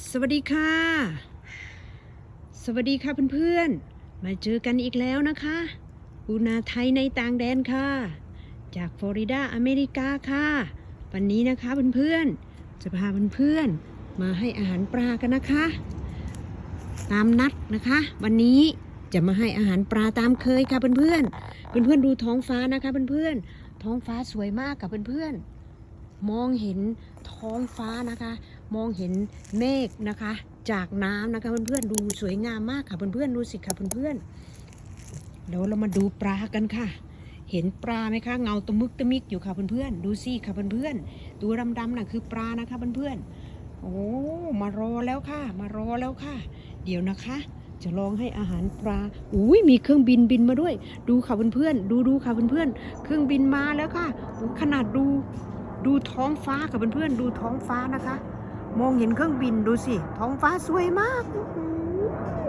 สวัสดีค่ะ สวัสดีค่ะเพื่อนๆ มาเจอกันอีกแล้วนะคะ ปูนาไทยในต่างแดนค่ะ จากฟลอริดาอเมริกาค่ะ วันนี้นะคะเพื่อนๆ จะพาเพื่อนๆ มาให้อาหารปลากันนะคะ ตามนัดนะคะ วันนี้จะมาให้อาหารปลาตามเคยค่ะเพื่อนๆ เพื่อนๆ ดูท้องฟ้านะคะเพื่อนๆ ท้องฟ้าสวยมากกับเพื่อนๆ มองเห็นท้องฟ้านะคะ มองเห็นเมฆนะคะ จากน้ำนะคะเพื่อนๆดูสวยงามมากค่ะเพื่อนๆดูสิค่ะเพื่อนๆเดี๋ยวเรามาดูปลากันค่ะ เห็นปลาไหมคะเงาตะมึกตะมิกอยู่ค่ะเพื่อนๆดูสิค่ะเพื่อนๆตัวดำๆน่ะคือปลานะคะเพื่อนๆโอ้มารอแล้วค่ะ มารอแล้วค่ะ เดี๋ยวนะคะจะลองให้อาหารปลา อุ้ยมีเครื่องบินบินมาด้วย ดูค่ะเพื่อนๆ ดูดูค่ะเพื่อนๆ เครื่องบินมาแล้วค่ะโอ้ขนาดดู ดูท้องฟ้าค่ะเพื่อนๆ ดูท้องฟ้านะคะ มองเห็นเครื่องบินดูสิ ท้องฟ้าสวยมากโอ้โห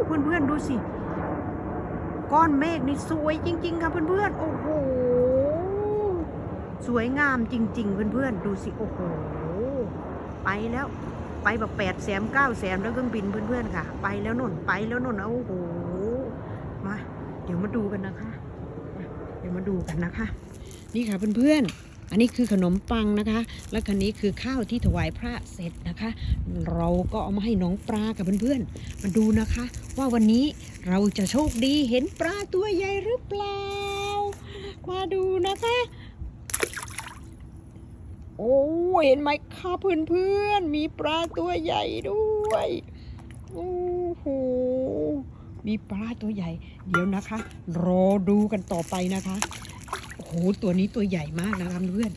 เพื่อนๆดูสิ ก้อนเมฆนี่สวยจริง ๆ ค่ะเพื่อนๆ โอ้โห สวยงามจริง ๆ เพื่อนๆ ดูสิ โอ้โห ไปแล้ว ไปแบบแปดแสนเก้าแสนแล้วเครื่องบินเพื่อนๆ ค่ะ ไปแล้วนุ่น ไปแล้วนุ่น โอ้โห มา เดี๋ยวมาดูกันนะคะ เดี๋ยวมาดูกันนะคะ นี่ค่ะเพื่อนๆ อันนี้คือขนมปังนะคะ และคันนี้คือข้าวที่ถวายพระเสร็จนะคะ เราก็เอามาให้น้องปลากับเพื่อนๆมาดูนะคะ ว่าวันนี้เราจะโชคดีเห็นปลาตัวใหญ่หรือเปล่า มาดูนะคะ โอ้เห็นไหมคะเพื่อนๆมีปลาตัวใหญ่ด้วยโอ้โหมีปลาตัวใหญ่ เดี๋ยวนะคะ รอดูกันต่อไปนะคะ โอ้โหตัวนี้ตัวใหญ่มากนะคะเพื่อน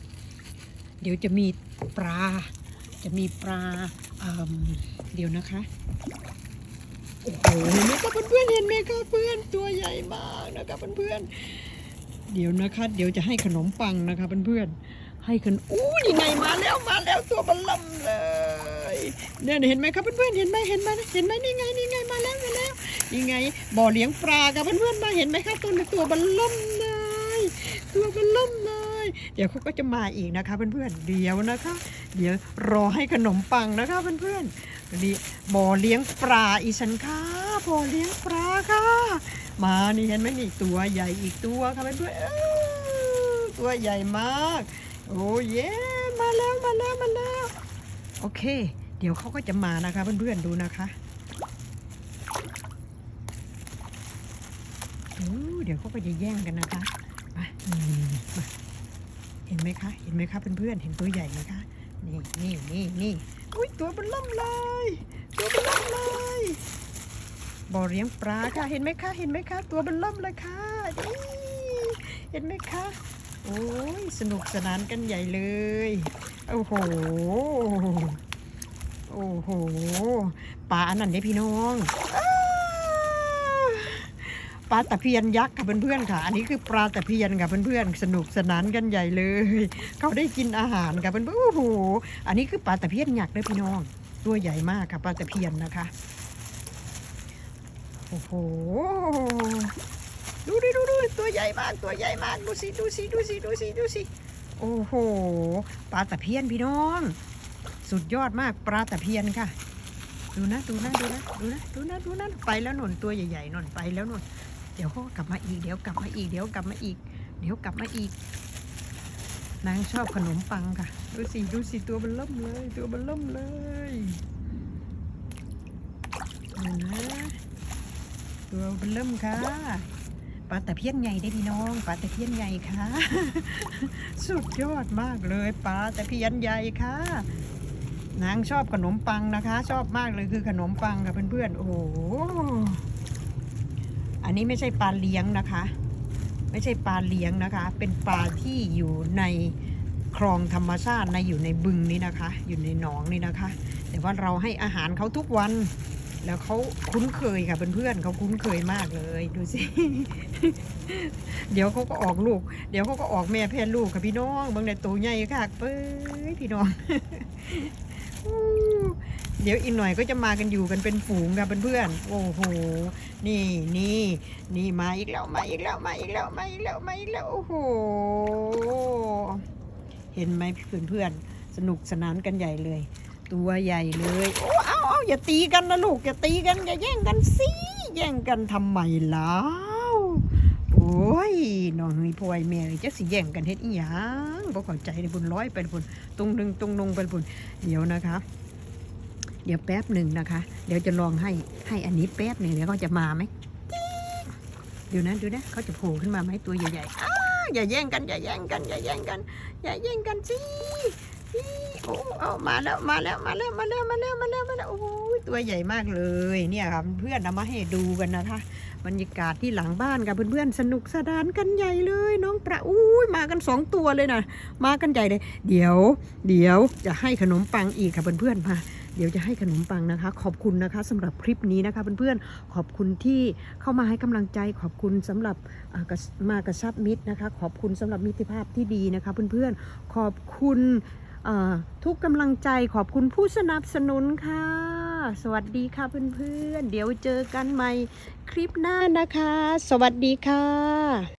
เดี๋ยวจะมีปลา จะมีปลาเเดี๋ยวนะคะ โอ้โหเห็นไหมคะเพื่อนๆเห็นไหมคะเพื่อนตัวใหญ่มากนะคะเพื่อนๆเดี๋ยวนะคะ เดี๋ยวจะให้ขนมปังนะคะเพื่อนๆให้ขนมอู้นี่ไงมาแล้วมาแล้วตัวบัลลัมเลยเนี่ยเห็นไหมครับเพื่อนๆเห็นไหมเห็นไหมเห็นไหมนี่ไงนี่ไงมาแล้วมาแล้วนี่ไงบ่อเลี้ยงปลากับเพื่อนๆมาเห็นไหมครับตัวตัวบัลลัมเลย ตัวบัลลัมเลย เดี๋ยวเขาก็จะมาอีกนะคะเพื่อนๆเดี๋ยวนะคะ เดี๋ยวรอให้ขนมปังนะคะเพื่อนๆนี่บ่อเลี้ยงปลาอีฉันค่ะบ่อเลี้ยงปลาค่ะ มานี่เห็นไหมนี่ตัวใหญ่อีกตัวค่ะเพื่อนๆตัวใหญ่มาก โอ้เย้มาแล้วมาแล้วมาแล้วโอเค เดี๋ยวเขาก็จะมานะคะเพื่อนๆดูนะคะเดี๋ยวเขาก็จะแย่งกันนะคะ มามาเห็นไหมคะ เห็นไหมคะเพื่อนๆเห็นตัวใหญ่ไหมคะ นี่นี่นี่นี่อุ้ยตัวมันล่มเลย ตัวมันล่มเลยบ่อเลี้ยงปลาค่ะ เห็นไหมคะ เห็นไหมคะ ตัวมันล่มเลยค่ะนี่เห็นไหมคะ โอ้ยสนุกสนานกันใหญ่เลย โอ้โห โอ้โห ปลาอันนั้นเนี่ยพี่น้องอ ปลาตะเพียนยักษ์ค่ะเพื่อนๆค่ะ อันนี้คือปลาตะเพียนค่ะเพื่อนๆ สนุกสนานกันใหญ่เลย เขาได้กินอาหารค่ะเพื่อนๆโอ้โห อันนี้คือปลาตะเพียนยักษ์เลยพี่น้อง ตัวใหญ่มากค่ะปลาตะเพียนนะคะ โอ้โห ดูดิดูดูตัวใหญ่มาก ตัวใหญ่มาก ดูสิดูสิดูสิดูสิดูสิ โอ้โห ปลาตะเพียนพี่น้อง สุดยอดมากปลาตะเพียนค่ะดูนะดูนะดูนะดูนะดูนะดูนะไปแล้วหนนตัวใหญ่ๆหนนไปแล้วหนน เดี๋ยวเขาก็กลับมาอีก เดี๋ยวกลับมาอีก เดี๋ยวกลับมาอีก เดี๋ยวกลับมาอีก นางชอบขนมปังค่ะ ดูสิ ดูสิ ตัวมันเริ่มเลย ตัวมันเริ่มเลยดูนะตัวมันเริ่มค่ะปลาตะเพียนใหญ่ได้พี่น้องปลาตะเพียนใหญ่ค่ะ สุดยอดมากเลยปลาตะเพียนใหญ่ค่ะนางชอบขนมปังนะคะ ชอบมากเลยคือขนมปังค่ะเพื่อนๆโอ้โห อันนี้ไม่ใช่ปลาเลี้ยงนะคะ ไม่ใช่ปลาเลี้ยงนะคะ เป็นปลาที่อยู่ในคลองธรรมชาติในอยู่ในบึงนี่นะคะ อยู่ในหนองนี่นะคะ แต่ว่าเราให้อาหารเขาทุกวัน แล้วเขาคุ้นเคยค่ะเพื่อนๆเขาคุ้นเคยมากเลยดูสิ เดี๋ยวเขาก็ออกลูก เดี๋ยวเขาก็ออกแม่แพนลูกค่ะพี่น้องบางในตัวใหญ่ค่ะเป้ยพี่น้อง เดี๋ยวอีกหน่อยก็จะมากันอยู่กันเป็นฝูงค่ะเพื่อนๆโอ้โห นี่นี่นี่มาอีกแล้วมาอีกแล้วมาอีกแล้วมาอีกแล้วมาอีกแล้วโอ้โห เห็นไหมเพื่อนๆสนุกสนานกันใหญ่เลย ตัวใหญ่เลยโอ้เอาเอาอย่าตีกันนะลูกอย่าตีกันอย่าแย่งกันสิแย่งกันทำไมแล้วโอ้ยน้องเฮยพลอยแม่เอ้ยจะสิแย่งกันเฮ็ดอีหยังบ่เข้าใจเลยบุญร้อยไปบุญตรงหนึงตรงนงไปบุญเดี๋ยวนะคะ เดี๋ยวแป๊บหนึ่งนะคะ เดี๋ยวจะลองให้ให้อันนี้แป๊บหนึ่งเดี๋ยวเขาจะมาไหมเดี๋ยวนะดี๋ยวนะเขาจะโผล่ขึ้นมาไหมตัวใหญ่ๆอ้าอย่าแย่งกันอย่าแย่งกันอย่าแย่งกันอย่าแย่งกันสิโอ้เอามาแล้วมาแล้วมาแล้วมาแล้วมาแล้วมาแล้วมาแล้วโอ้ยตัวใหญ่มากเลยเนี่ยครับเพื่อนเอามาให้ดูกันนะคะบรรยากาศที่หลังบ้านกับเพื่อนๆสนุกสนานกันใหญ่เลย น้องประอุ้ยมากันสองตัวเลยนะมากันใหญ่เลย เดี๋ยว เดี๋ยวจะให้ขนมปังอีกค่ะเพื่อนๆมา เดี๋ยวจะให้ขนมปังนะคะ ขอบคุณนะคะสำหรับคลิปนี้นะคะเพื่อนๆ ขอบคุณที่เข้ามาให้กำลังใจ ขอบคุณสำหรับมากระชับมิตรนะคะ ขอบคุณสำหรับมิตรภาพที่ดีนะคะเพื่อนๆ ขอบคุณทุกกำลังใจ ขอบคุณผู้สนับสนุนค่ะ สวัสดีค่ะเพื่อนๆ เดี๋ยวเจอกันใหม่คลิปหน้านะคะ สวัสดีค่ะ